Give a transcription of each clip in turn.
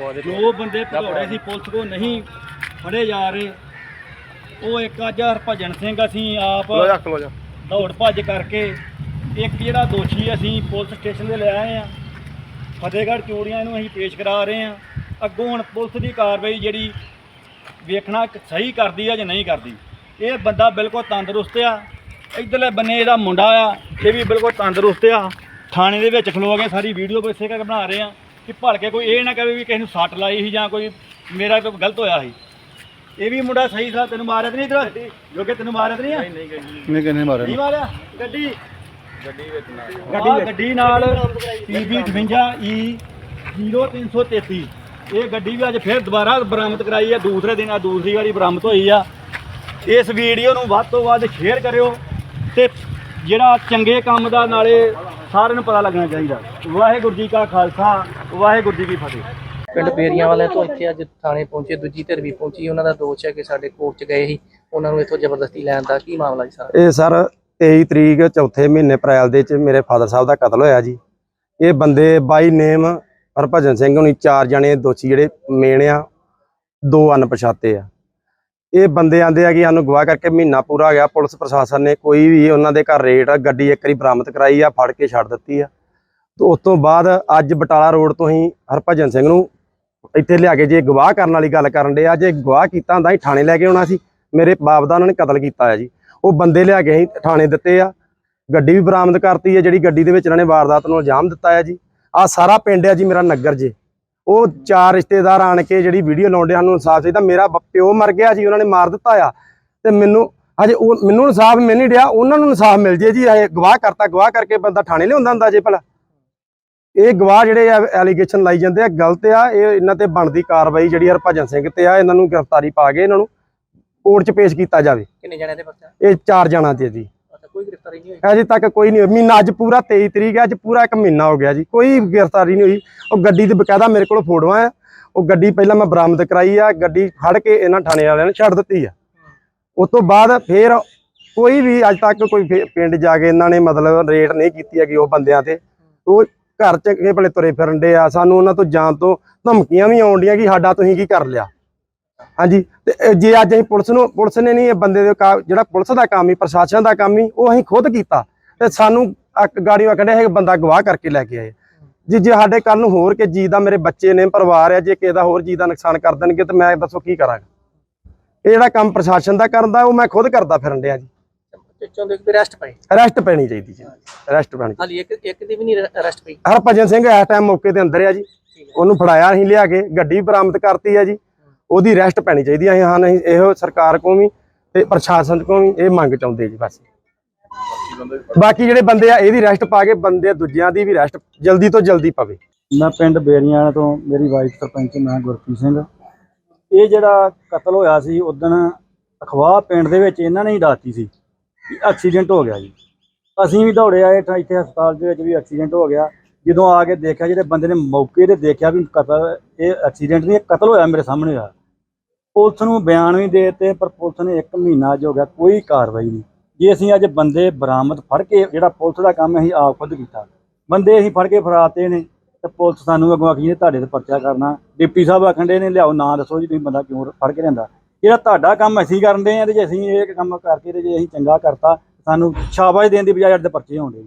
ਜੋ ਬੰਦੇ ਭਗੌੜੇ ਸੀ ਪੁਲਿਸ ਕੋ ਨਹੀਂ ਫੜੇ ਜਾ ਰਹੇ ਉਹ ਇੱਕ ਅੱਜ ਹਰਭਜਨ ਸਿੰਘ ਅਸੀਂ ਆਪ ਜਾ ਜਾ। ਦੌੜ ਭੱਜ ਕਰਕੇ ਇੱਕ ਜਿਹੜਾ ਦੋਸ਼ੀ ਅਸੀਂ ਪੁਲਿਸ ਸਟੇਸ਼ਨ ਤੇ ਲੈ ਆਏ ਆ ਫਤਿਹਗੜ੍ਹ ਚੋਰੀਆਂ ਨੂੰ ਅਸੀਂ ਪੇਸ਼ ਕਰਾ ਰਹੇ ਆ ਅੱਗੋਂ ਹੁਣ ਪੁਲਿਸ ਦੀ ਕਾਰਵਾਈ ਜਿਹੜੀ ਵੇਖਣਾ ਸਹੀ ਕਰਦੀ ਆ ਜਾਂ ਨਹੀਂ ਕਰਦੀ। ਇਹ ਬੰਦਾ ਬਿਲਕੁਲ ਤੰਦਰੁਸਤ ਆ। ਇਧਰਲੇ ਬੰਨੇ ਇਹਦਾ ਮੁੰਡਾ ਆ ਇਹ ਵੀ ਬਿਲਕੁਲ ਤੰਦਰੁਸਤ ਆ। ਥਾਣੇ ਦੇ ਵਿੱਚ ਖਲੋ ਕੇ ਸਾਰੀ ਵੀਡੀਓ ਇਸੇ ਕਰਕੇ ਬਣਾ ਰਹੇ ਆ ਕਿ ਭਲਕੇ ਕੋਈ ਇਹ ਨਾ ਕਹੇ ਵੀ ਕਿਸੇ ਨੂੰ ਸੱਟ ਲਾਈ ਸੀ ਜਾਂ ਕੋਈ ਮੇਰਾ ਕੋਈ ਗਲਤ ਹੋਇਆ ਸੀ। ਇਹ ਵੀ ਮੁੰਡਾ ਸਹੀ ਸਾ ਤੈਨੂੰ ਮਾਰਿਆ ਤੇ ਨਹੀਂ ਇਧਰ ਜੋ ਕਿ ਤੈਨੂੰ ਮਾਰਿਆ ਤੇ ਨਹੀਂ ਆ? ਨਹੀਂ ਨਹੀਂ ਨਹੀਂ। ਕਿੰਨੇ ਮਾਰੇ ਨਹੀਂ ਮਾਰਿਆ। ਗੱਡੀ? ਗੱਡੀ ਵਿੱਚ ਨਾਲ ਗੱਡੀ ਨਾਲ PB 58 E 0333 ਇਹ ਗੱਡੀ ਵੀ ਅੱਜ ਫਿਰ ਦੁਬਾਰਾ ਬਰਾਮਦ ਕਰਾਈ ਹੈ ਦੂਸਰੇ ਦਿਨ ਆ ਦੂਸਰੀ ਵਾਰੀ ਬਰਾਮਦ ਹੋਈ ਆ। ਇਸ ਵੀਡੀਓ ਨੂੰ ਵੱਧ ਤੋਂ ਵੱਧ ਸ਼ੇਅਰ ਕਰਿਓ ਤੇ ਜਿਹੜਾ ਚੰਗੇ ਕੰਮ ਦਾ ਨਾਲੇ ਸਾਰਿਆਂ ਨੂੰ ਪਤਾ ਲੱਗਣਾ ਚਾਹੀਦਾ। ਵਾਹਿਗੁਰੂ ਜੀ ਕਾ ਖਾਲਸਾ ਵਾਹਿਗੁਰੂ ਜੀ ਕੀ ਫਤਿਹ। ਪਿੰਡ ਬੇਰੀਆਂ ਵਾਲਿਆਂ ਤੋਂ ਇੱਥੇ ਅੱਜ ਥਾਣੇ ਪਹੁੰਚੇ ਦੂਜੀ ਧਿਰ ਵੀ ਪਹੁੰਚੀ। ਉਹਨਾਂ ਦਾ ਦੋਸ਼ ਹੈ ਕਿ ਸਾਡੇ ਕੋਰਟ 'ਚ ਗਏ ਸੀ। ਉਹਨਾਂ ਨੂੰ ਇੱਥੋਂ ਜ਼ਬਰਦਸਤੀ ਲੈਣ ਦਾ ਕੀ ਮਾਮਲਾ ਜੀ ਸਾਰਾ? ਇਹ ਸਰ 23 ਤਰੀਕ ਚੌਥੇ ਮਹੀਨੇ ਅਪ੍ਰੈਲ ਦੇ ਚ ਮੇਰੇ ਫਾਦਰ ਸਾਹਿਬ ਦਾ ਕਤਲ ਹੋਇਆ ਜੀ। ਇਹ ਬੰਦੇ ਬਾਈ ਨੇਮ ਹਰਭਜਨ ਸਿੰਘ ਹੁਣੀ ਚਾਰ ਜਣੇ ਦੋਸ਼ੀ ਜਿਹੜੇ ਮੇਨ ਆ ਦੋ ਅਣਪਛਾਤੇ ਆ। ਇਹ ਬੰਦੇ ਆਂਦੇ ਆ ਕਿ ਸਾਨੂੰ ਗਵਾਹ ਕਰਕੇ ਮਹੀਨਾ ਪੂਰਾ ਹੋ ਗਿਆ, ਪੁਲਿਸ ਪ੍ਰਸ਼ਾਸਨ ਨੇ ਕੋਈ ਵੀ ਉਹਨਾਂ ਦੇ ਘਰ ਰੇਟ ਗੱਡੀ ਇੱਕ ਵਾਰੀ ਬਰਾਮਦ ਕਰਾਈ ਆ, ਫੜ ਕੇ ਛੱਡ ਦਿੱਤੀ ਆ। ਤੇ ਉਸ ਤੋਂ ਬਾਅਦ ਅੱਜ ਬਟਾਲਾ ਰੋਡ ਤੋਂ ਹੀ ਹਰਭਜਨ ਸਿੰਘ ਨੂੰ ਇੱਥੇ ਲਿਆ ਕੇ ਜੇ ਗਵਾਹ ਕਰਨ ਵਾਲੀ ਗੱਲ ਕਰਨ ਦੇ ਆ, ਜੇ ਗਵਾਹ ਕੀਤਾ ਹੁੰਦਾ ਹੀ ਥਾਣੇ ਲੈ ਕੇ ਆਉਣਾ ਸੀ, ਮੇਰੇ ਬਾਪ ਦਾ ਉਹਨਾਂ ਨੇ ਕਤਲ ਕੀਤਾ ਆ ਜੀ। ਉਹ ਬੰਦੇ ਲਿਆ ਕੇ ਅਸੀਂ ਥਾਣੇ ਦਿੱਤੇ ਆ, ਗੱਡੀ ਵੀ ਬਰਾਮਦ ਕਰਤੀ ਹੈ ਜਿਹੜੀ ਗੱਡੀ ਦੇ ਵਿੱਚ ਇਹਨਾਂ ਨੇ ਵਾਰਦਾਤ ਨੂੰ ਇਲਜ਼ਾਮ ਦਿੱਤਾ ਹੈ ਜੀ। ਆ ਸਾਰਾ ਪਿੰਡ ਹੈ ਜੀ, ਮੇਰਾ ਨਗਰ ਜੇ। ਉਹ ਚਾਰ ਰਿਸ਼ਤੇਦਾਰ ਆਣ ਕੇ ਜਿਹੜੀ ਵੀਡੀਓ ਲਾਉਂਦੇ ਸਾਨੂੰ ਇਨਸਾਫ ਚਾਹੀਦਾ। ਮੇਰਾ ਪਿਓ ਮਰ ਗਿਆ ਜੀ ਉਹਨਾਂ ਨੇ ਮਾਰ ਦਿੱਤਾ ਆ। ਤੇ ਮੈਨੂੰ ਹਜੇ ਉਹ ਮੈਨੂੰ ਇਨਸਾਫ ਮਿਲ ਨਹੀਂ ਰਿਹਾ ਉਹਨਾਂ ਨੂੰ ਇਨਸਾਫ ਮਿਲ ਜੇ ਜੀ। ਇਹ ਗਵਾਹ ਕਰਤਾ ਗਵਾਹ ਕਰਕੇ ਬੰਦਾ ਥਾਣੇ ਲਿਆਉਂਦਾ ਹੁੰਦਾ ਜੇ ਭਲਾ। ਇਹ ਗਵਾਹ ਜਿਹੜੇ ਆ ਐਲੀਗੇਸ਼ਨ ਲਾਈ ਜਾਂਦੇ ਆ ਗਲਤ ਆ। ਇਹ ਇਹਨਾਂ ਤੇ ਬਣਦੀ ਕਾਰਵਾਈ ਜਿਹੜੀ ਹਰਭਜਨ ਸਿੰਘ ਤੇ ਆ। ਇਹਨਾਂ ਨੂੰ ਗ੍ਰਿਫਤਾਰੀ ਪਾ ਕੇ ਇਹਨਾਂ ਨੂੰ ਕੋਰਟ 'ਚ ਪੇਸ਼ ਕੀਤਾ ਜਾਵੇ। ਕਿੰਨੇ ਜਣਿਆਂ ਦੇ ਪਰਚਾ? ਇਹ ਚਾਰ ਜਣਾ ਤੇ ਜੀ। ਗ੍ਰਿਫਤਾਰੀ ਨਹੀਂ ਹੋਈ? ਅਜੇ ਤੱਕ ਕੋਈ ਨਹੀਂ ਹੋਈ। ਮਹੀਨਾ ਅੱਜ ਪੂਰਾ 23 ਤਰੀਕ ਹੈ, ਅੱਜ ਪੂਰਾ ਇੱਕ ਮਹੀਨਾ ਹੋ ਗਿਆ ਜੀ। ਕੋਈ ਗ੍ਰਿਫਤਾਰੀ ਨਹੀਂ ਹੋਈ। ਉਹ ਗੱਡੀ ਦੀ ਬਕਾਇਦਾ ਮੇਰੇ ਕੋਲ ਫੋਟੋਆਂ ਆ। ਉਹ ਗੱਡੀ ਪਹਿਲਾਂ ਮੈਂ ਬਰਾਮਦ ਕਰਾਈ ਆ। ਗੱਡੀ ਫੜ ਕੇ ਇਹਨਾਂ ਥਾਣੇ ਵਾਲਿਆਂ ਨੇ ਛੱਡ ਦਿੱਤੀ ਆ। ਉਸ ਤੋਂ ਬਾਅਦ ਫੇਰ ਕੋਈ ਵੀ ਅੱਜ ਤੱਕ ਕੋਈ ਪਿੰਡ ਜਾ ਕੇ ਇਹਨਾਂ ਨੇ ਮਤਲਬ ਰੇਟ ਨਹੀਂ ਕੀਤੀ ਹੈਗੀ ਉਹ ਬੰਦਿਆਂ ਤੇ। ਉਹ ਘਰ ਚ ਭਲੇ ਤੁਰੇ ਫਿਰਨ ਦੇ ਆ। ਸਾਨੂੰ ਉਹਨਾਂ ਤੋਂ ਜਾਣ ਤੋਂ ਧਮਕੀਆਂ ਵੀ ਆਉਂਦੀਆਂ ਕਿ ਸਾਡਾ ਤੁਸੀਂ ਕੀ ਕਰ ਲਿਆ? ਹਾਂਜੀ ਤੇ ਜੇ ਅੱਜ ਅਸੀਂ ਪੁਲਿਸ ਨੂੰ ਪੁਲਿਸ ਨੇ ਨਹੀਂ ਇਹ ਬੰਦੇ ਦੇ ਜਿਹੜਾ ਪੁਲਿਸ ਦਾ ਕੰਮ ਹੀ ਪ੍ਰਸ਼ਾਸਨ ਦਾ ਕੰਮ ਹੀ ਉਹ ਅਸੀਂ ਖੁਦ ਕੀਤਾ। ਤੇ ਸਾਨੂੰ ਇੱਕ ਗਾੜੀਆਂ ਕੱਢਿਆ ਇਹ ਬੰਦਾ ਗਵਾਹ ਕਰਕੇ ਲੈ ਕੇ ਆਏ। ਜੀ ਜੇ ਸਾਡੇ ਕੱਲ ਨੂੰ ਹੋਰ ਕਿ ਜੀ ਦਾ ਮੇਰੇ ਬੱਚੇ ਨੇ ਪਰਿਵਾਰ ਹੈ ਜੇ ਕਿਸੇ ਦਾ ਹੋਰ ਜੀ ਦਾ ਨੁਕਸਾਨ ਕਰ ਦੇਣਗੇ ਤੇ ਮੈਂ ਦੱਸੋ ਕੀ ਕਰਾਂਗਾ? ਇਹ ਜਿਹੜਾ ਕੰਮ ਪ੍ਰਸ਼ਾਸਨ ਦਾ ਕਰਦਾ ਉਹ ਮੈਂ ਖੁਦ ਕਰਦਾ ਫਿਰਨ ਡਿਆ ਜੀ। ਤੇ ਚਾਹੁੰਦੇ ਕਿ ਅਰੈਸਟ ਪਏ। ਅਰੈਸਟ ਪੈਣੀ ਚਾਹੀਦੀ ਜੀ। ਅਰੈਸਟ ਪੈਣੀ ਹਾਲੀ ਇੱਕ ਇੱਕ ਦੀ ਵੀ ਨਹੀਂ ਅਰੈਸਟ ਪਈ। ਹਰਭਜਨ ਸਿੰਘ ਇਸ ਟਾਈਮ ਮੌਕੇ ਤੇ ਅੰਦਰ ਆ ਜੀ। ਉਹਨੂੰ ਫੜਾਇਆ ਅਸੀਂ ਲਿਆ ਕੇ ਗੱਡੀ ਬਰਾਮਦ ਕਰਤੀ ਆ ਜੀ। ਉਹਦੀ ਰੈਸਟ ਪੈਣੀ ਚਾਹੀਦੀ ਹੈ ਅਸੀਂ ਹਾਂ ਨਹੀਂ, ਇਹੋ ਸਰਕਾਰ ਕੋਲ ਵੀ ਤੇ ਪ੍ਰਸ਼ਾਸਨ ਕੋਲ ਵੀ ਇਹ ਮੰਗ ਚਾਹੁੰਦੇ ਜੀ ਬਸ। ਬਾਕੀ ਜਿਹੜੇ ਬੰਦੇ ਆ, ਇਹਦੀ ਰੈਸਟ ਪਾ ਕੇ ਬੰਦੇ ਦੂਜਿਆਂ ਦੀ ਵੀ ਰੈਸਟ ਜਲਦੀ ਤੋਂ ਜਲਦੀ ਪਵੇ। ਮੈਂ ਪਿੰਡ ਬੇਰੀਆਂ ਤੋਂ ਮੇਰੀ ਵਾਈਫ ਸਰਪੰਚ ਮੈਂ ਗੁਰਪ੍ਰੀਤ ਸਿੰਘ। ਇਹ ਜਿਹੜਾ ਕਤਲ ਹੋਇਆ ਸੀ ਉਦੋਂ ਅਖਵਾਹ ਪਿੰਡ ਦੇ ਵਿੱਚ ਇਹਨਾਂ ਨੇ ਹੀ ਡਾਤੀ ਸੀ ਕਿ ਐਕਸੀਡੈਂਟ ਹੋ ਗਿਆ ਜੀ। ਅਸੀਂ ਵੀ ਦੌੜੇ ਆਏ ਤਾਂ ਇੱਥੇ ਹਸਪਤਾਲ ਦੇ ਵਿੱਚ ਵੀ ਐਕਸੀਡੈਂਟ ਹੋ ਗਿਆ। ਜਦੋਂ ਆ ਕੇ ਦੇਖਿਆ, ਜਿਹੜੇ ਬੰਦੇ ਨੇ ਮੌਕੇ ਤੇ ਦੇਖਿਆ ਵੀ ਕਤਲ, ਇਹ ਐਕਸੀਡੈਂਟ ਨਹੀਂ ਕਤਲ ਹੋਇਆ ਮੇਰੇ ਸਾਹਮਣੇ ਹੋਇਆ ਪੁਲਿਸ ਨੂੰ ਬਿਆਨ ਵੀ ਦੇ ਦਿੱਤੇ, ਪਰ ਪੁਲਿਸ ਨੇ 1 ਮਹੀਨਾ ਜੋ ਹੋ ਗਿਆ ਕੋਈ ਕਾਰਵਾਈ ਨਹੀਂ। ਜੇ ਅਸੀਂ ਅੱਜ ਬੰਦੇ ਬਰਾਮਦ ਫੜ ਕੇ ਜਿਹੜਾ ਪੁਲਿਸ ਦਾ ਕੰਮ ਅਸੀਂ ਆਪ ਖੁਦ ਕੀਤਾ। ਬੰਦੇ ਅਸੀਂ ਫੜ ਕੇ ਫੜਾਤੇ ਨੇ ਤੇ ਪੁਲਿਸ ਸਾਨੂੰ ਅੱਗੋਂ ਆਖੀ ਨੇ ਤੁਹਾਡੇ ਤੇ ਪਰਚਾ ਕਰਨਾ। ਡਿਪਟੀ ਸਾਹਿਬ ਆਖੰਡੇ ਨੇ, ਲਿਆਓ ਨਾਂ ਦੱਸੋ ਜੀ, ਤੁਸੀਂ ਬੰਦਾ ਕਿਉਂ ਫੜ ਕੇ ਲਿਆਂਦਾ। ਜਿਹੜਾ ਤੁਹਾਡਾ ਕੰਮ ਅਸੀਂ ਕਰਨ ਦੇ ਆ ਤੇ ਜੇ ਅਸੀਂ ਇਹ ਕੰਮ ਕਰਕੇ ਤੇ ਜੇ ਅਸੀਂ ਚੰਗਾ ਕਰਤਾ, ਸਾਨੂੰ ਸ਼ਾਬਾਸ਼ ਦੇਣ ਦੀ ਬਜਾਏ ਸਾਡੇ ਤੇ ਪਰਚੇ ਹੋਣਦੇ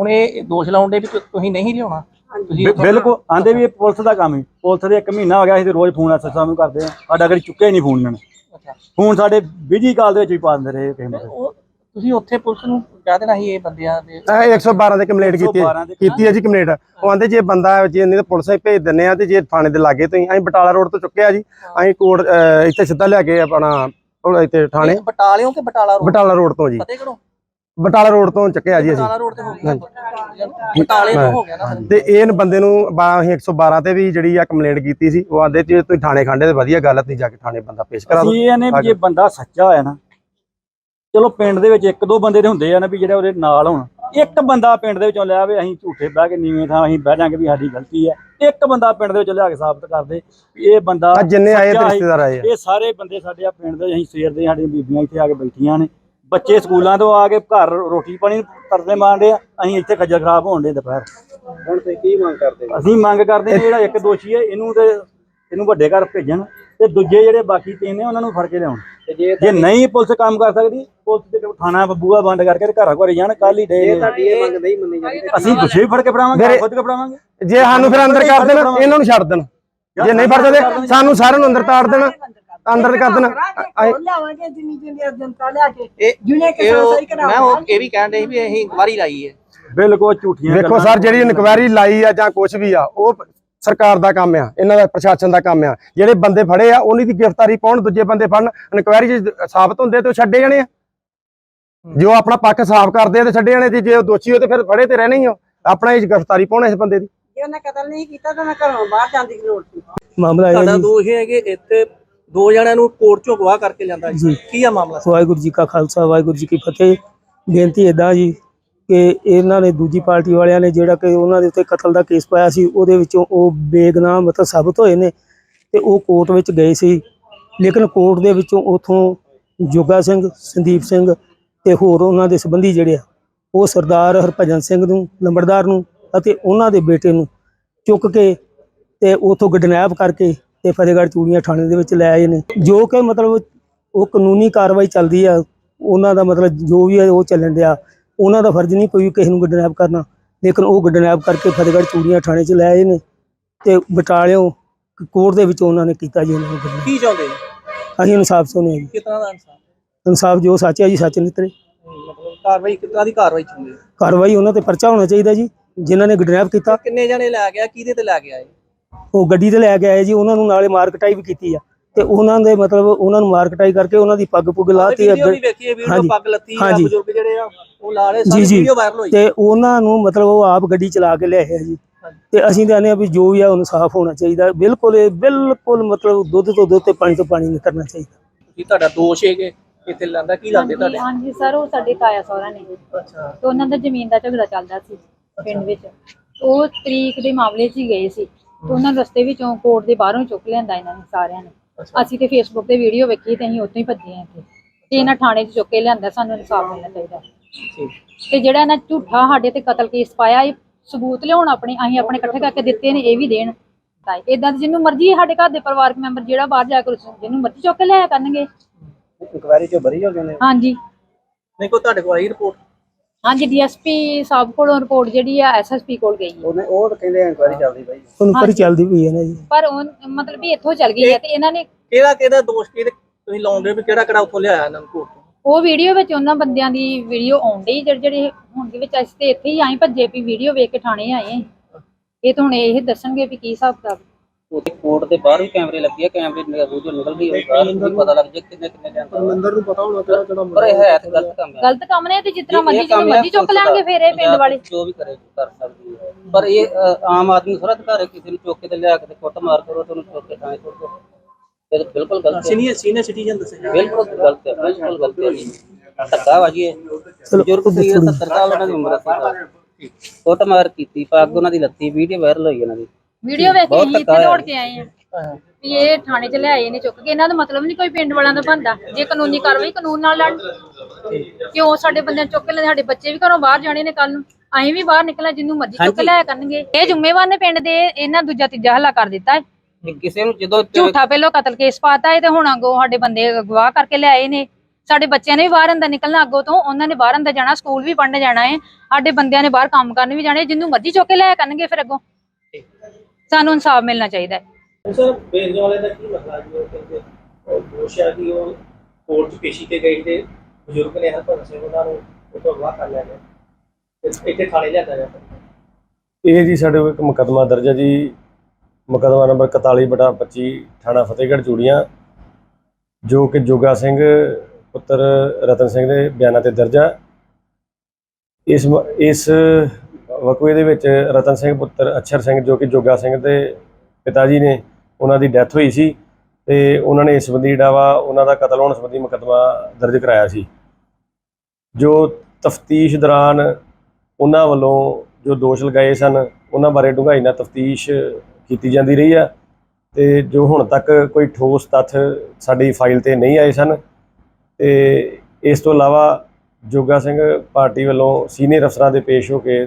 ਹੁਣ ਇਹ ਦੋਸ਼ ਲਾਉਂਦੇ ਵੀ ਤੁ- ਤੁਸੀਂ ਨਹੀਂ ਲਿਆਉਣਾ। ਤੁਸੀਂ ਬਿਲਕੁਲ ਆਂਦੇ ਵੀ ਇਹ ਪੁਲਿਸ ਦਾ ਕੰਮ ਹੈ ਪੁਲਿਸ ਦੇ 1 ਮਹੀਨਾ ਹੋ ਗਿਆ ਅਸੀਂ ਤੇ ਰੋਜ਼ ਫੋਨ ਐਸਐਸ ਨੂੰ ਕਰਦੇ ਆ ਸਾਡਾ ਕਦੇ ਚੁੱਕਿਆ ਹੀ ਨਹੀਂ ਫੋਨ ਇਹਨਾਂ ਨੇ। ਅੱਛਾ। ਫੋਨ ਸਾਡੇ ਬਿਜ਼ੀ ਕਾਲ ਦੇ ਵਿੱਚ ਵੀ ਪਾ ਦਿੰਦੇ ਰਹੇ ਕਿਸੇ ਤੇ ਮਤੇ ਉਹ ਤੁਸੀਂ ਉੱਥੇ ਪੁਲਿਸ ਨੂੰ ਕਹਿ ਦੇਣਾ ਸੀ ਇਹ ਬੰਦਿਆਂ ਦੇ? ਇਹ 112 ਦੇ ਕੰਪਲੇਂਟ ਕੀਤੀ। 112 ਦੇ ਕੀਤੀ ਹੈ ਜੀ ਕੰਪਲੇਂਟ। ਉਹ ਆਂਦੇ ਜੇ ਬੰਦਾ ਜੇ ਨਹੀਂ ਤਾਂ ਪੁਲਿਸ ਹੀ ਭੇਜ ਦਿੰਨੇ ਆ ਤੇ ਜੇ ਥਾਣੇ ਦੇ ਲਾਗੇ ਤੋਂ ਹੀ ਅਸੀਂ ਬਟਾਲਾ ਰੋਡ ਤੋਂ ਚੁੱਕਿਆ ਜੀ। ਅਸੀਂ ਕੋਟ ਅਹ, ਇੱਥੇ ਸਿੱਧਾ ਲਿਆ ਕੇ ਆਪਣਾ ਉਹ ਇੱਥੇ ਥਾਣੇ। ਬਟਾਲਿਓਂ ਕਿ ਬਟਾਲਾ ਰੋਡ? ਬਟਾਲਾ ਰੋਡ ਤੋਂ ਜੀ। ਫਤਿਹਗੜ੍ਹੋਂ? ਬਟਾਲਾ ਰੋਡ ਤੋਂ ਚੱਕਿਆ ਜੀ ਅਸੀਂ। ਬਟਾਲਾ ਰੋਡ ਤੇ ਹੋ ਗਿਆ। ਬਟਾਲੇ ਤੋਂ ਹੋ ਗਿਆ ਨਾ। ਤੇ ਇਹ ਬੰਦੇ ਨੂੰ ਬਾ- ਅਸੀਂ 112 ਤੇ ਵੀ ਜਿਹੜੀ ਆ ਕੰਪਲੇਂਟ ਕੀਤੀ ਸੀ ਉਹ ਆਂਦੇ ਜੇ ਤੁਸੀਂ ਥਾਣੇ ਖਾਂਦੇ ਤੇ ਵਧੀਆ ਗੱਲ ਤੁਸੀਂ ਜਾ ਕੇ ਥਾਣੇ ਬੰਦਾ ਪੇਸ਼ ਕਰਾ ਦਿਓ। ਅਸੀਂ ਇਹ ਨੇ ਵੀ ਜੇ ਬੰਦਾ ਸੱਚਾ ਹੋਇਆ ਨਾ ਚਲੋ ਪਿੰਡ ਦੇ ਵਿੱਚ ਇੱਕ ਦੋ ਬੰਦੇ ਦੇ ਹੁੰਦੇ ਆ ਨਾ ਵੀ ਜਿਹੜੇ ਉਹਦੇ ਨਾਲ ਹੋਣ। ਇੱਕ ਬੰਦਾ ਪਿੰਡ ਦੇ ਵਿੱਚੋਂ ਲਿਆ ਆਵੇ ਅਸੀਂ ਝੂਠੇ ਬਹਿ ਕੇ ਨੀਵੇਂ ਥਾਂ ਅਸੀਂ ਬਹਿ ਜਾਾਂਗੇ ਵੀ ਸਾਡੀ ਗਲਤੀ ਹੈ। ਇੱਕ ਬੰਦਾ ਪਿੰਡ ਦੇ ਵਿੱਚੋਂ ਲਿਆ ਕੇ ਸਾਬਤ ਕਰਦੇ ਵੀ ਇਹ ਬੰਦਾ ਜਿੰਨੇ ਆਏ। ਰਿਸ਼ਤੇਦਾਰ ਆਏ ਇਹ ਸਾਰੇ ਬੰਦੇ ਸਾਡੇ ਆ ਪਿੰਡ ਦੇ ਅਸੀਂ ਸਵੇਰ ਦੇ ਸਾਡੀਆਂ ਬੀਬੀਆਂ ਇੱਥੇ ਆ ਕੇ ਬੈਠੀਆਂ ਨੇ। ਬੱਚੇ ਸਕੂਲਾਂ ਤੋਂ ਆ ਕੇ ਘਰ ਰੋਟੀ ਪਾਣੀ ਤਰਦੇ ਮਾਰਦੇ ਆ ਅਸੀਂ ਇੱਥੇ ਖੱਜਲ ਖਰਾਬ ਹੋਣ ਦੇ ਦੁਪਹਿਰ। ਹੁਣ ਤੁਸੀਂ ਕੀ ਮੰਗ ਕਰਦੇ ਹੋ? ਅਸੀਂ ਮੰਗ ਕਰਦੇ ਹਾਂ ਜਿਹੜਾ ਇੱਕ ਦੋਸ਼ੀ ਹੈ ਇਹਨੂੰ ਤੇ ਇਹਨੂੰ ਵੱਡੇ ਘਰ ਭੇਜਣ ਤੇ ਦੂਜੇ ਜਿਹੜੇ ਬਾਕੀ ਤਿੰਨ ਨੇ ਉਹਨਾਂ ਨੂੰ ਫੜ ਕੇ ਲਿਆਉਣ। ਤੇ ਜੇ ਜੇ ਨਹੀਂ ਪੁਲਿਸ ਕੰਮ ਕਰ ਸਕਦੀ ਪੁਲਿਸ ਦੇ ਥਾਣਾ ਬੂਆ ਬੰਦ ਕਰਕੇ ਤੇ ਘਰਾਂ ਘਰੇ ਜਾਣ ਕੱਲ ਹੀ ਡੇ ਇਹ ਤੁਹਾਡੀ ਇਹ ਮੰਗ ਨਹੀਂ ਮੰਨੀ ਜਾਂਦੀ ਤੇ ਅਸੀਂ ਵੀ ਫੜ ਕੇ ਫੜਾਵਾਂਗੇ ਖੁਦ ਕੇ ਫੜਾਵਾਂਗੇ। ਜੇ ਸਾਨੂੰ ਫਿਰ ਅੰਦਰ ਕਰ ਦੇਣ ਇਹਨਾਂ ਨੂੰ ਛੱਡ ਦੇਣ। ਜੇ ਨਹੀਂ ਫੜ ਸਕਦੇ ਸਾਨੂੰ ਸਾਰਿਆਂ ਨੂੰ ਅੰਦਰ ਤਾੜ ਦੇਣ। ਅੰਦਰ ਕਰ ਦੇਣ। ਲਿਆਵਾਂਗੇ ਜਿੰਨੀ ਜਿੰਨੀ ਜਨਤਾ ਲਿਆ ਕੇ ਜਿਹਨੇ ਕਿਸਾਨ ਸਹੀ ਕਰਾ ਮੈਂ ਉਹ ਇਹ ਵੀ ਕਹਿਣ ਦੇ ਵੀ ਅਸੀਂ ਇਨਕੁਆਰੀ ਲਾਈ ਹੈ। ਬਿਲਕੁਲ ਝੂਠੀਆਂ ਗੱਲਾਂ। ਸਰ ਜਿਹੜੀ ਇਨਕੁਆਇਰੀ ਲਾਈ ਆ ਜਾਂ ਕੁਝ ਵੀ ਆ ਉਹ ਸਰਕਾਰ ਦਾ ਕੰਮ ਆ ਇਹਨਾਂ ਦਾ ਪ੍ਰਸ਼ਾਸਨ ਦਾ ਕੰਮ ਆ। ਜਿਹੜੇ ਬੰਦੇ ਫੜੇ ਆ ਉਹਨਾਂ ਦੀ ਗ੍ਰਿਫਤਾਰੀ ਪਾਉਣ ਦੂਜੇ ਬੰਦੇ ਫੜਨ ਇਨਕੁਆਇਰੀ ਚ ਸਾਬਤ ਹੁੰਦੇ ਤੇ ਉਹ ਛੱਡੇ ਜਾਣੇ ਆ। ਜੋ ਆਪਣਾ ਪੱਖ ਸਾਫ਼ ਕਰਦੇ ਆ ਤੇ ਛੱਡੇ ਜਾਣੇ ਤੇ ਜੇ ਉਹ ਦੋਸ਼ੀ ਹੋ ਤੇ ਫਿਰ ਫੜੇ ਤੇ ਰਹਿਣੇ ਹੀ ਆ। ਆਪਣਾ ਇਹ ਗ੍ਰਿਫਤਾਰੀ ਪਾਉਣ ਇਸ ਬੰਦੇ ਦੀ। ਜੇ ਉਹਨੇ ਕਤਲ ਨਹੀਂ ਕੀਤਾ ਤਾਂ ਮੈਂ ਘਰੋਂ ਬਾਹਰ ਜਾਂਦੀ ਦੀ ਲੋੜ ਸੀ ਮਾਮਲਾ ਇਹ ਤੁਹਾਡਾ ਜੀ। ਦੋਸ਼ ਇਹ ਹੈ ਕਿ ਇੱਥੇ ਦੋ ਜਣਿਆਂ ਨੂੰ ਕੋਰਟ ਚੋਂ ਗਵਾਹ ਕਰਕੇ ਲਿਆਂਦਾ ਜੀ। ਕੀ ਆ ਮਾਮਲਾ ਵਾਹਿਗੁਰੂ ਜੀ ਕਾ ਖਾਲਸਾ ਵਾਹਿਗੁਰੂ ਜੀ ਕੀ ਫਤਿਹ। ਬੇਨਤੀ ਇਦਾਂ ਜੀ ਕਿ ਇਹਨਾਂ ਨੇ ਦੂਜੀ ਪਾਰਟੀ ਵਾਲਿਆਂ ਨੇ ਜਿਹੜਾ ਕਿ ਉਹਨਾਂ ਦੇ ਉੱਤੇ ਕਤਲ ਦਾ ਕੇਸ ਪਾਇਆ ਸੀ ਉਹਦੇ ਵਿੱਚੋਂ ਉਹ ਬੇਗਨਾਹ ਮਤਲਬ ਸਾਬਤ ਹੋਏ ਨੇ ਤੇ ਉਹ ਕੋਰਟ ਵਿੱਚ ਗਏ ਸੀ। ਲੇਕਿਨ ਕੋਰਟ ਦੇ ਵਿੱਚੋਂ ਉਥੋਂ ਜੋਗਾ ਸਿੰਘ ਸੰਦੀਪ ਸਿੰਘ ਤੇ ਹੋਰ ਉਹਨਾਂ ਦੇ ਸੰਬੰਧੀ ਜਿਹੜੇ ਆ ਉਹ ਸਰਦਾਰ ਹਰਭਜਨ ਸਿੰਘ ਨੂੰ ਲੰਬੜਦਾਰ ਨੂੰ ਅਤੇ ਉਹਨਾਂ ਦੇ ਬੇਟੇ ਨੂੰ ਚੁੱਕ ਕੇ ਤੇ ਉਥੋਂ ਗਡਨੈਪ ਕਰਕੇ ਤੇ ਫਤਿਹਗੜ੍ਹ ਚੂੜੀਆਂ ਥਾਣੇ ਦੇ ਵਿੱਚ ਲੈ ਆਏ ਨੇ। ਜੋ ਕਿ ਮਤਲਬ ਉਹ ਕਾਨੂੰਨੀ ਕਾਰਵਾਈ ਚੱਲਦੀ ਆ ਉਹਨਾਂ ਦਾ ਮਤਲਬ ਜੋ ਵੀ ਹੈ ਉਹ ਚੱਲਣ ਡਿਆ। ਉਹਨਾਂ ਦਾ ਫਰਜ਼ ਨਹੀਂ ਕੋਈ ਕਿਸੇ ਨੂੰ ਗਡਨੈਪ ਕਰਨਾ ਲੇਕਿਨ ਉਹ ਗਡਨੈਪ ਕਰਕੇ ਫਤਿਹਗੜ੍ਹ ਚੂੜੀਆਂ ਥਾਣੇ 'ਚ ਲੈ ਆਏ ਨੇ ਤੇ ਬਟਾਲਿਓ ਕੋਰਟ ਦੇ ਵਿੱਚ ਉਹਨਾਂ ਨੇ ਕੀਤਾ ਜੀ ਉਹਨਾਂ ਨੂੰ। ਕੀ ਚਾਹੁੰਦੇ ਅਸੀਂ ਇਨਸਾਫ ਚਾਹੁੰਦੇ ਹਾਂ ਜੀ। ਕਿਤਨਾ ਦਾ ਇਨਸਾਫ? ਇਨਸਾਫ ਜੋ ਸੱਚ ਹੈ ਜੀ ਸੱਚ ਨਿਤਰੇ। ਮਤਲਬ ਕਾਰਵਾਈ ਕਿਤਨਾ ਦੀ ਕਾਰਵਾਈ ਚਾਹੁੰਦੇ? ਕਾਰਵਾਈ ਉਹਨਾਂ ਤੇ ਪਰਚਾ ਹੋਣਾ ਚਾਹੀਦਾ ਜੀ ਜਿਨ੍ਹਾਂ ਨੇ ਗਡਨੈਪ ਕੀਤਾ। ਕਿੰਨੇ ਜਣੇ ਲੈ ਗਿਆ ਕਿਹਦੇ ਤੇ ਲੈ ਗਿਆ ਇਹ? ਉਹ ਗੱਡੀ ਤੇ ਲੈ ਕੇ ਆਏ ਜੀ ਉਹਨਾਂ ਨੂੰ ਨਾਲੇ ਮਾਰਕਟਾਈ ਵੀ ਕੀਤੀ ਆ। ਤੇ ਉਹਨਾਂ ਦੇ ਮਤਲਬ ਉਹਨਾਂ ਨੂੰ ਮਾਰਕਟਾਈ ਕਰਕੇ ਉਹਨਾਂ ਦੀ ਪੱਗ ਪੁੱਗ ਲਾਤੀ ਅੱਗੇ ਹਾਂਜੀ, ਪੱਗ ਲੱਤੀ ਆ। ਬਜ਼ੁਰਗ ਜਿਹੜੇ ਆ ਉਹ ਲਾ ਰਹੇ ਜੀ, ਸਾਰੀ ਜੀ। ਵੀਡੀਓ ਵਾਇਰਲ ਹੋਈ। ਤੇ ਉਹਨਾਂ ਨੂੰ ਮਤਲਬ ਉਹ ਆਪ ਗੱਡੀ ਚਲਾ ਕੇ ਲਿਆਏ ਆ ਜੀ। ਤੇ ਅਸੀਂ ਤਾਂ ਆਨੇ ਆ ਵੀ ਜੋ ਵੀ ਆ ਉਹਨੂੰ ਸਾਫ਼ ਹੋਣਾ ਚਾਹੀਦਾ। ਬਿਲਕੁਲ ਇਹ ਬਿਲਕੁਲ ਮਤਲਬ ਦੁੱਧ ਤੋਂ ਦੁੱਧ ਤੇ ਪਾਣੀ ਤੋਂ ਪਾਣੀ ਨਹੀਂ ਕਰਨਾ ਚਾਹੀਦਾ। ਕੀ ਤੁਹਾਡਾ ਦੋਸ਼ ਹੈ ਕਿ ਇੱਥੇ ਲਾਂਦਾ ਕੀ ਲਾਂਦੇ ਤੁਹਾਡੇ? ਹਾਂਜੀ ਸਰ ਉਹ ਸਾਡੇ ਤਾਇਆ ਸਹੁਰਾ ਨੇ ਅੱਛਾ। ਤੇ ਉਹਨਾਂ ਦਾ ਜ਼ਮੀਨ ਦਾ ਝਗੜਾ ਚੱਲਦਾ ਸੀ ਪਿੰਡ ਵਿੱਚ। ਉਹ ਤਰੀਕ ਦੇ ਮਾਮਲੇ 'ਚ ਹੀ ਗਏ ਸੀ। ਤੇ ਉਹਨਾਂ ਰਸਤੇ ਵਿੱਚੋਂ ਕੋਰਟ ਦੇ ਬਾਹਰੋਂ ਚੁੱਕ ਲਿਆਂਦਾ ਇਹਨਾਂ ਨੇ ਸਾਰਿਆਂ ਨੇ। ਅਸੀਂ ਤੇ ਫੇਸਬੁੱਕ ਤੇ ਵੀਡੀਓ ਵੇਖੀ ਤੇ ਅਸੀਂ ਉੱਥੋਂ ਹੀ ਭੱਜੇ ਆ ਇੱਥੇ। ਤੇ ਇਹਨਾਂ ਥਾਣੇ 'ਚ ਚੁੱਕ ਕੇ ਲਿਆਂਦਾ ਸਾਨੂੰ ਇਨਸਾਫ ਮਿਲਣਾ ਚਾਹੀਦਾ। ਠੀਕ। ਤੇ ਜਿਹੜਾ ਇਹਨਾਂ ਝੂਠਾ ਸਾਡੇ ਤੇ ਕਤਲ ਕੇਸ ਪਾਇਆ ਇਹ ਸਬੂਤ ਲਿਆਉਣ ਆਪਣੇ ਅਸੀਂ ਆਪਣੇ ਇਕੱਠੇ ਕਰਕੇ ਦਿੱਤੇ ਨੇ ਇਹ ਵੀ ਦੇਣ। ਤਾਂ ਇਦਾਂ ਜਿਹਨੂੰ ਮਰਜ਼ੀ ਸਾਡੇ ਘਰ ਦੇ ਪਰਿਵਾਰਕ ਮੈਂਬਰ ਜਿਹੜਾ ਬਾਹਰ ਜਾ ਕੇ ਜਿਹਨੂੰ ਮਰਜ਼ੀ ਚੁੱਕ ਕੇ ਲਿਆਇਆ ਕਰਨਗੇ। ਇਨਕੁਆਇਰੀ ਚੋਂ ਬਰੀ ਹੋ ਗਏ ਨੇ? ਹਾਂਜੀ। ਨਹੀਂ ਕੋਈ ਤੁਹਾਡੇ ਕੋਲ ਆਈ ਰਿਪੋਰਟ ਹਾਂਜੀ ਡੀਐਸਪੀ ਸਾਹਿਬ ਕੋਲੋਂ ਰਿਪੋਰਟ ਜਿਹੜੀ ਆ ਐਸਐਸਪੀ ਕੋਲ ਗਈ ਹੈ। ਉਹਨੇ ਉਹ ਕਹਿੰਦੇ ਇਨਕੁਆਇਰੀ ਚੱਲਦੀ ਬਾਈ ਉਹਨੂੰ ਪਰ ਚੱਲਦੀ ਪਈ ਹੈ ਨਾ ਜੀ? ਪਰ ਉਹ ਮਤਲਬ ਵੀ ਇੱਥੋਂ ਚੱਲ ਗਈ ਹੈ ਤੇ ਇਹਨਾਂ ਨੇ ਕਿਹੜਾ ਕਿਹਦਾ ਦੋਸ਼ ਕਿਹਦੇ ਤੁਸੀਂ ਲਾਉਂਦੇ ਵੀ ਕਿਹੜਾ ਕਿਹੜਾ ਉੱਥੋਂ ਲਿਆਇਆ ਇਹਨਾਂ ਨੂੰ ਕੋਰਟ ਤੋਂ? ਉਹ ਵੀਡੀਓ ਵਿੱਚ ਉਹਨਾਂ ਬੰਦਿਆਂ ਦੀ ਵੀਡੀਓ ਆਉਂਦੀ ਜਿਹੜੇ ਜਿਹੜੇ ਹੁਣ ਦੇ ਵਿੱਚ ਅਸੀਂ ਤੇ ਇੱਥੇ ਹੀ ਆਏ ਭੱਜੇ ਵੀ ਵੀਡੀਓ ਵੇਖ ਕੇ ਥਾਣੇ ਆਏ। ਇਹ ਤਾਂ ਹੁਣ ਇਹ ਦੱਸਣਗੇ ਵੀ ਕੀ ਹਿਸਾਬ ਕਿਤਾਬ ਉਹਦੇ ਕੋਰਟ ਦੇ ਬਾਹਰ ਵੀ ਕੈਮਰੇ ਲੱਗੇ ਆ ਕੈਮਰੇ ਨਿਕਲ ਗਈ ਹੋਈ ਬਾਹਰ ਵੀ ਪਤਾ ਲੱਗ ਜੇ ਕਿੰਨੇ ਕਿੰਨੇ ਟਾਈਮ ਅੰਦਰ ਨੂੰ ਪਤਾ ਹੋਣਾ ਕਿਹੜਾ ਕਿਹੜਾ ਪਰ ਇਹ ਹੈ ਤੇ ਗਲਤ ਕੰਮ ਹੈ। ਗਲਤ ਕੰਮ ਨੇ ਤੇ ਇਹ ਮਰਜ਼ੀ ਜਿਹਨੂੰ ਮਰਜ਼ੀ ਚੁੱਕ ਲੈਣਗੇ ਦਾ। ਫੇਰ ਇਹ ਪਿੰਡ ਵਾਲੇ। ਜੋ ਵੀ ਕਰੇ ਕਰ ਸਕਦੀ ਹੈ। ਪਰ ਇਹ ਆਮ ਆਦਮੀ ਥੋੜਾ ਅਧਿਕਾਰ ਹੈ ਕਿਸੇ ਨੂੰ ਚੁੱਕ ਕੇ ਤੇ ਲਿਆ ਕੇ ਤੇ ਕੁੱਟ ਮਾਰ ਕਰੋ ਤੇ ਉਹਨੂੰ ਚੁੱਕ ਕੇ ਥਾਣੇ ਸੁੱਟ ਦਿਓ। ਇਹ ਤਾਂ ਬਿਲਕੁਲ ਗਲਤ ਹੈ। ਸੀਨੀਅਰ ਸੀਨੀਅਰ ਸਿਟੀਜ਼ਨ ਦੱਸਿਆ ਬਿਲਕੁਲ ਗਲਤ ਹੈ ਬਿਲਕੁਲ ਗਲਤ ਹੈ ਜੀ। ਧੱਕਾ ਵਾਜੀ ਹੈ। ਬਜ਼ੁਰਗ ਸੀ 70 ਸਾਲ ਉਹਨਾਂ ਦੀ ਉਮਰ ਸੀ ਕੁੱਟ ਮਾਰ ਕੀਤੀ ਪੱਗ ਉਹਨਾਂ ਦੀ ਲੱਤੀ ਵੀਡੀਓ ਵਾਇਰਲ ਹੋਈ ਉਹਨਾਂ ਦੀ। ਵੀਡੀਓ ਵੇਖ ਕੇ ਅਸੀਂ ਇੱਥੇ। ਦੌੜ ਕੇ ਆਏ ਆ। ਵੀ ਇਹ ਥਾਣੇ 'ਚ ਲੈ ਆਏ ਨੇ ਚੁੱਕ ਕੇ। ਇਹਨਾਂ ਦਾ ਮਤਲਬ ਨਹੀਂ ਕੋਈ ਪਿੰਡ ਵਾਲਿਆਂ ਦਾ ਬੰਦਾ ਜੇ ਕਾਨੂੰਨੀ ਕਾਰਵਾਈ ਕਾਨੂੰਨ ਨਾਲ ਲੜਨ। ਕਿਉਂ ਸਾਡੇ ਬੰਦਿਆਂ ਨੂੰ ਚੁੱਕ ਕੇ ਲੈ ਸਾਡੇ ਬੱਚੇ ਵੀ ਘਰੋਂ ਬਾਹਰ ਜਾਣੇ ਨੇ ਕੱਲ ਨੂੰ। ਅਸੀਂ ਵੀ ਬਾਹਰ ਨਿਕਲਣਾ ਜਿੰਨੂੰ ਮਰਜ਼ੀ ਚੁੱਕ ਲਿਆਇਆ ਕਰਨਗੇ। ਇਹ ਜ਼ਿੰਮੇਵਾਰ ਨੇ ਪਿੰਡ ਦੇ। ਇਹਨਾਂ ਦੂਜਾ ਤੀਜਾ ਹੱਲਾ ਕਰ ਦਿੱਤਾ ਹੈ। ਕਿਸੇ ਨੂੰ ਜਦੋਂ ਝੂਠਾ ਪਹਿਲੋਂ ਕਤਲ ਕੇਸ ਪਾਤਾ ਹੈ ਤੇ ਹੁਣ ਅੱਗੋਂ ਸਾਡੇ ਬੰਦੇ ਗਵਾਹ ਕਰਕੇ ਲਿਆਏ ਨੇ। ਸਾਡੇ ਬੱਚਿਆਂ ਨੇ ਵੀ ਬਾਹਰ ਅੰਦਰ ਨਿਕਲਣਾ ਅੱਗੋਂ ਤੋਂ। ਉਹਨਾਂ ਨੇ ਬਾਹਰ ਅੰਦਰ ਜਾਣਾ ਸਕੂਲ ਵੀ ਪੜ੍ਹਨ ਜਾਣਾ ਹੈ। ਸਾਡੇ ਬੰਦਿਆਂ ਨੇ ਬਾਹਰ ਕੰਮ ਕਰਨ ਵੀ ਜਾਣਾ ਜਿੰਨੂੰ ਮਰਜ਼ੀ ਚੁੱਕ ਕੇ ਲਿਆਇਆ ਕਰਨਗੇ ਫਿਰ ਅੱਗੋਂ। ਸਾਨੂੰ ਇਨਸਾਫ ਮਿਲਣਾ ਚਾਹੀਦਾ ਹੈ। ਸਰ ਬੇਰਜੋਂ ਵਾਲੇ ਦਾ ਕੀ ਮਸਲਾ ਜੀ? ਉਹ ਕਹਿੰਦੇ ਉਹ ਦੋਸ਼ ਕਿ ਉਹ ਕੋਰਟ 'ਚ ਪੇਸ਼ੀ ਤੇ ਗਏ ਤੇ ਬਜ਼ੁਰਗ ਨੇ ਹਰਪਨ ਸਿੰਘ ਉਹਨਾਂ ਨੂੰ ਉੱਥੋਂ ਅਗਵਾ ਕਰ ਲਿਆ ਗਿਆ। ਤੇ ਇੱਥੇ ਥਾਣੇ ਲਿਆਂਦਾ ਗਿਆ। ਇਹ ਜੀ ਸਾਡੇ ਕੋਲ ਇੱਕ ਮੁਕੱਦਮਾ ਦਰਜ ਹੈ ਜੀ। ਮੁਕੱਦਮਾ ਨੰਬਰ 41 ਬਟਾ 25 ਥਾਣਾ ਫਤਿਹਗੜ੍ਹ ਚੂੜੀਆਂ ਜੋ ਕਿ ਜੋਗਾ ਸਿੰਘ ਪੁੱਤਰ ਰਤਨ ਸਿੰਘ ਦੇ ਬਿਆਨਾਂ ਤੇ ਦਰਜ ਹੈ। ਇਸ ਇਸ ਵਕੂਏ ਦੇ ਵਿੱਚ ਰਤਨ ਸਿੰਘ ਪੁੱਤਰ ਅਛਰ ਸਿੰਘ ਜੋ ਕਿ ਜੋਗਾ ਸਿੰਘ ਦੇ ਪਿਤਾ ਜੀ ਨੇ ਉਹਨਾਂ ਦੀ ਡੈਥ ਹੋਈ ਸੀ ਤੇ ਉਹਨਾਂ ਨੇ ਇਸ ਸੰਬੰਧੀ ਜਿਹੜਾ ਵਾ ਉਹਨਾਂ ਦਾ ਕਤਲ ਹੋਣ ਸੰਬੰਧੀ ਮੁਕੱਦਮਾ ਦਰਜ ਕਰਾਇਆ ਸੀ। ਜੋ ਤਫਤੀਸ਼ ਦੌਰਾਨ ਉਹਨਾਂ ਵੱਲੋਂ ਜੋ ਦੋਸ਼ ਲਗਾਏ ਸਨ, ਉਹਨਾਂ ਬਾਰੇ ਡੂੰਘਾਈ ਨਾਲ ਤਫਤੀਸ਼ ਕੀਤੀ ਜਾਂਦੀ ਰਹੀ ਆ ਤੇ ਜੋ ਹੁਣ ਤੱਕ ਕੋਈ ਠੋਸ ਤੱਥ ਸਾਡੀ ਫਾਈਲ ਤੇ ਨਹੀਂ ਆਏ ਸਨ ਤੇ ਇਸ ਤੋਂ ਇਲਾਵਾ ਜੋਗਾ ਸਿੰਘ ਪਾਰਟੀ ਵੱਲੋਂ ਸੀਨੀਅਰ ਅਫਸਰਾਂ ਦੇ ਪੇਸ਼ ਹੋ ਕੇ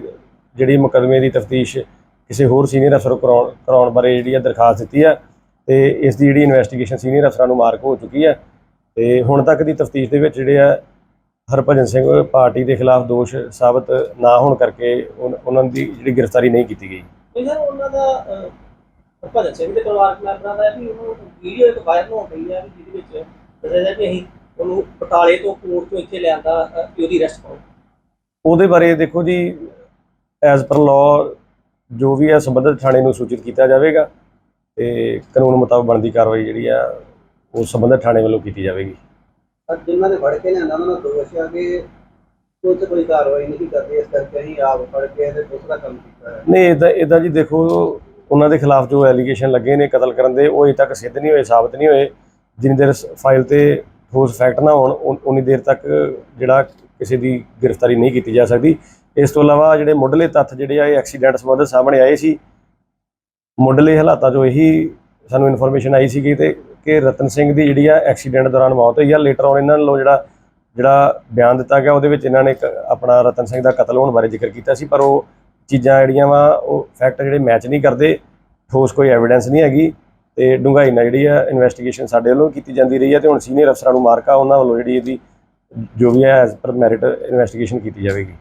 ਜਿਹੜੀ ਮੁਕੱਦਮੇ ਦੀ ਤਫਤੀਸ਼ ਕਿਸੇ ਹੋਰ ਸੀਨੀਅਰ ਅਫਸਰ ਕਰਾਉਣ ਕਰਾਉਣ ਬਾਰੇ ਜਿਹੜੀ ਆ ਦਰਖਾਸਤ ਦਿੱਤੀ ਆ ਤੇ ਇਸ ਦੀ ਜਿਹੜੀ ਇਨਵੈਸਟੀਗੇਸ਼ਨ ਸੀਨੀਅਰ ਅਫਸਰਾਂ ਨੂੰ ਮਾਰਕ ਹੋ ਚੁੱਕੀ ਹੈ ਤੇ ਹੁਣ ਤੱਕ ਦੀ ਤਫਤੀਸ਼ ਦੇ ਵਿੱਚ ਜਿਹੜੇ ਆ ਹਰਭਜਨ ਸਿੰਘ ਪਾਰਟੀ ਦੇ ਖਿਲਾਫ ਦੋਸ਼ ਸਾਬਤ ਨਾ ਹੋਣ ਕਰਕੇ ਉਹਨਾਂ ਦੀ ਜਿਹੜੀ ਗ੍ਰਿਫਤਾਰੀ ਨਹੀਂ ਕੀਤੀ ਗਈ। ਉਹਨਾਂ ਦਾ ਅਹ, ਭਗਤ ਸਿੰਘ ਦੇ ਪਰਿਵਾਰਕ ਮੈਂਬਰਾਂ ਦਾ ਹੈ ਕਿ ਉਹਨੂੰ ਵੀਡੀਓ ਇੱਕ ਵਾਇਰਲ ਹੋ ਰਹੀ ਹੈ ਵੀ ਜਿਹਦੇ ਵਿੱਚ ਦੱਸਿਆ ਜਾ ਕਿ ਅਸੀਂ ਉਹਨੂੰ ਬਟਾਲੇ ਤੋਂ ਕੋਰਟ ਤੋਂ ਇੱਥੇ ਲਿਆਂਦਾ ਅਹ, ਕਿ ਉਹਦੀ ਅਰੈਸਟ ਕਰੋ ਉਹਦੇ ਬਾਰੇ ਦੇਖੋ ਜੀ ਐਜ਼ ਪਰ ਲਾਅ ਜੋ ਵੀ ਹੈ ਸੰਬੰਧਿਤ ਥਾਣੇ ਨੂੰ ਸੂਚਿਤ ਕੀਤਾ ਜਾਵੇਗਾ ਤੇ ਕਾਨੂੰਨ ਮੁਤਾਬਕ ਬਣਦੀ ਕਾਰਵਾਈ ਜਿਹੜੀ ਆ ਉਹ ਸੰਬੰਧਿਤ ਥਾਣੇ ਵੱਲੋਂ ਕੀਤੀ ਜਾਵੇਗੀ। ਪਰ ਜਿਨ੍ਹਾਂ ਨੇ ਫੜ ਕੇ ਲਿਆਂਦਾ ਉਹਨਾਂ ਦਾ ਦੋਸ਼ ਆ ਕਿ ਉਹ 'ਤੇ ਕੋਈ ਕਾਰਵਾਈ ਨਹੀਂ ਕਰਦੇ ਇਸ ਕਰਕੇ ਅਸੀਂ ਆਪ ਫੜ ਕੇ ਇਹਦੇ ਦੂਸਰਾ ਕੰਮ ਕੀਤਾ ਹੈ ਨਹੀਂ ਇਦਾਂ ਇਦਾਂ ਜੀ ਦੇਖੋ ਉਹਨਾਂ ਦੇ ਖਿਲਾਫ ਜੋ ਐਲੀਗੇਸ਼ਨ ਲੱਗੇ ਨੇ ਕਤਲ ਕਰਨ ਦੇ ਉਹ ਅਜੇ ਤੱਕ ਸਿੱਧ ਨਹੀਂ ਹੋਏ ਸਾਬਤ ਨਹੀਂ ਹੋਏ। ਜਿੰਨੀ ਦੇਰ ਫਾਈਲ ਤੇ ਠੋਸ ਫੈਕਟ ਨਾ ਹੋਣ ਉਨੀ ਦੇਰ ਤੱਕ ਜਿਹੜਾ ਕਿਸੇ ਦੀ ਗ੍ਰਿਫਤਾਰੀ ਨਹੀਂ ਕੀਤੀ ਜਾ ਸਕਦੀ। ਇਸ ਤੋਂ ਇਲਾਵਾ ਜਿਹੜੇ ਮੁੱਢਲੇ ਤੱਥ ਜਿਹੜੇ ਆ, ਇਹ ਐਕਸੀਡੈਂਟ ਸੰਬੰਧਿਤ ਸਾਹਮਣੇ ਆਏ ਸੀ। ਮੁੱਢਲੇ ਹਾਲਾਤਾਂ 'ਚੋਂ ਇਹੀ ਸਾਨੂੰ ਇਨਫੋਰਮੇਸ਼ਨ ਆਈ ਸੀਗੀ ਤੇ ਕਿ ਰਤਨ ਸਿੰਘ ਦੀ ਜਿਹੜੀ ਆ ਐਕਸੀਡੈਂਟ ਦੌਰਾਨ ਮੌਤ ਹੋਈ ਆ। ਲੇਟਰ ਔਨ ਇਹਨਾਂ ਵੱਲੋਂ ਜਿਹੜਾ ਜਿਹੜਾ ਬਿਆਨ ਦਿੱਤਾ ਗਿਆ, ਉਹਦੇ ਵਿੱਚ ਇਹਨਾਂ ਨੇ ਇੱਕ ਆਪਣਾ ਰਤਨ ਸਿੰਘ ਦਾ ਕਤਲ ਹੋਣ ਬਾਰੇ ਜ਼ਿਕਰ ਕੀਤਾ ਸੀ, ਪਰ ਉਹ ਚੀਜ਼ਾਂ ਜਿਹੜੀਆਂ ਵਾ, ਉਹ ਫੈਕਟ ਜਿਹੜੇ ਮੈਚ ਨਹੀਂ ਕਰਦੇ, ਠੋਸ ਕੋਈ ਐਵੀਡੈਂਸ ਨਹੀਂ ਹੈਗੀ ਤੇ ਡੂੰਘਾਈ ਨਾਲ ਜਿਹੜੀ ਆ ਇਨਵੈਸਟੀਗੇਸ਼ਨ ਸਾਡੇ ਵੱਲੋਂ ਕੀਤੀ ਜਾਂਦੀ ਰਹੀ ਹੈ ਤੇ ਹੁਣ ਸੀਨੀਅਰ ਅਫਸਰਾਂ ਨੂੰ ਮਾਰਕਾ ਉਹਨਾਂ ਵੱਲੋਂ ਜਿਹੜੀ ਇਹਦੀ, ਜੋ ਵੀ ਹੈ ਐਜ਼ ਪਰ ਮੈਰਿਟ ਇਨਵੈਸਟੀਗੇਸ਼ਨ ਕੀਤੀ ਜਾਵੇਗੀ।